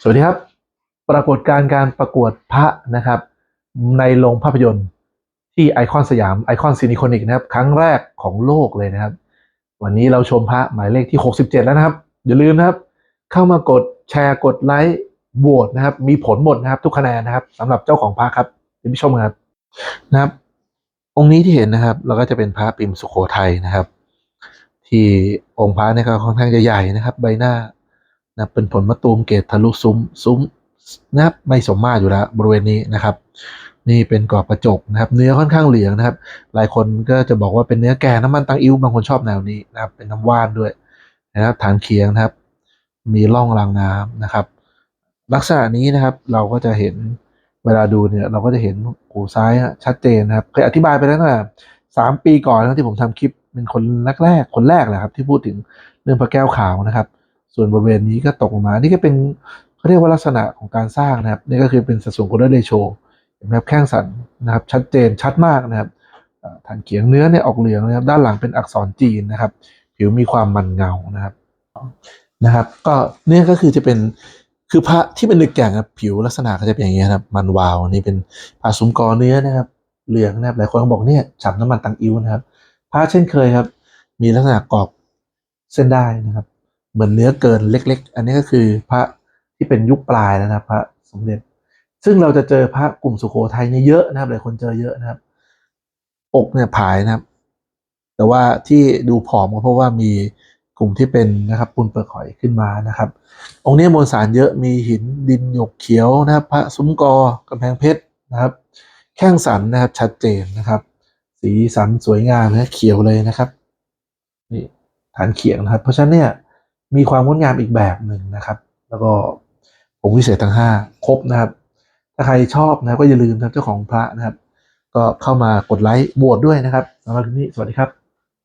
สวัสดีครับ ปรากฏการการประกวดพระนะครับ ในโรงภาพยนตร์ที่ไอคอนสยามไอคอนซินิคอนิกนะครับ ครั้งแรกของโลกเลยนะครับ วันนี้เราชมพระหมายเลขที่ 67 แล้วนะครับ อย่าลืมนะครับ เข้ามากดแชร์กดไลค์โหวตนะครับ มีผลหมดนะครับ ทุกคะแนนนะครับสำหรับเจ้าของพระครับเดี๋ยวไปชมครับนะครับ องค์นี้ที่เห็นนะครับเราก็จะเป็นพระปิ่มสุโขทัยนะครับ ที่องค์พระเนี่ยก็ค่อนข้างจะใหญ่นะครับ ใบหน้า นะเป็นผลมะตูมเกตทะลุซุ้มซุ้มนะครับไม่สมมาตรอยู่แล้วบริเวณนี้นะครับ นี่เป็นกรอบกระจกนะครับ เนื้อค่อนข้างเหลืองนะครับ หลายคนก็จะบอกว่าเป็นเนื้อแก่น้ำมันตังอิ้วบางคนชอบแนวนี้นะครับ เป็นน้ำว่านด้วยนะครับฐานเคียงนะครับ มีร่องรางน้ำนะครับ ลักษณะนี้นะครับเราก็จะเห็นเวลาดูเนี่ยเราก็จะเห็นหูซ้ายชัดเจนนะครับเคยอธิบายไปแล้วตั้งแต่สามปีก่อนนะที่ผมทำคลิปเป็นคนแรกๆคนแรกแหละครับ ที่พูดถึงเรื่องพระแก้วขาวนะครับ ส่วนบริเวณนี้ก็ตกลงมา นี่ก็เป็นเขาเรียกว่าลักษณะของการสร้างนะครับ นี่ก็คือเป็นสัดส่วนโคเดเรโชเห็นไหมครับแข้งสันนะครับ ชัดเจนชัดมากนะครับฐานเขียงเนื้อเนี่ยออกเหลืองนะครับ ด้านหลังเป็นอักษรจีนนะครับ ผิวมีความมันเงานะครับนะครับ ก็เนี่ยก็คือจะเป็นคือพระที่เป็นหนึกแก่งครับผิวลักษณะก็จะเป็นอย่างเงี้ยครับ มันวาวนี่เป็นผ้าซุ้มกอเนื้อนะครับ เหลืองนะครับหลายคนก็บอกเนี่ยฉ่ำน้ำมันตังอิ้วนะครับพระเช่นเคยครับ มีลักษณะกรอบเส้นได้นะครับ เหมือนเนื้อเกินเล็ก ๆ อันนี้ก็คือพระที่เป็นยุคปลายแล้วนะครับ พระสมเด็จ ซึ่งเราจะเจอพระกลุ่มสุโขทัยเนี่ยเยอะนะครับหลายคนเจอเยอะนะครับ อกเนี่ยผายนะครับ แต่ว่าที่ดูผอมก็เพราะว่ามีกลุ่มที่เป็นนะครับปูนเปลือกหอยขึ้นมานะครับ องค์นี้มวลสารเยอะมีหินดินหยกเขียวนะครับพระซุ้มกอกำแพงเพชรนะครับ แข้งสันนะครับชัดเจนนะครับ สีสันสวยงามนะเขียวเลยนะครับนี่ฐานเขียงนะครับ เพราะฉะนั้นเนี่ย มีความงดงามอีกแบบหนึ่งนะครับ แล้วก็ผมวิเศษทั้งห้าครบนะครับ ถ้าใครชอบนะก็อย่าลืมนะครับเจ้าของพระนะครับ ก็เข้ามากดไลค์บวชด้วยนะครับสำหรับคลิปนี้สวัสดีครับ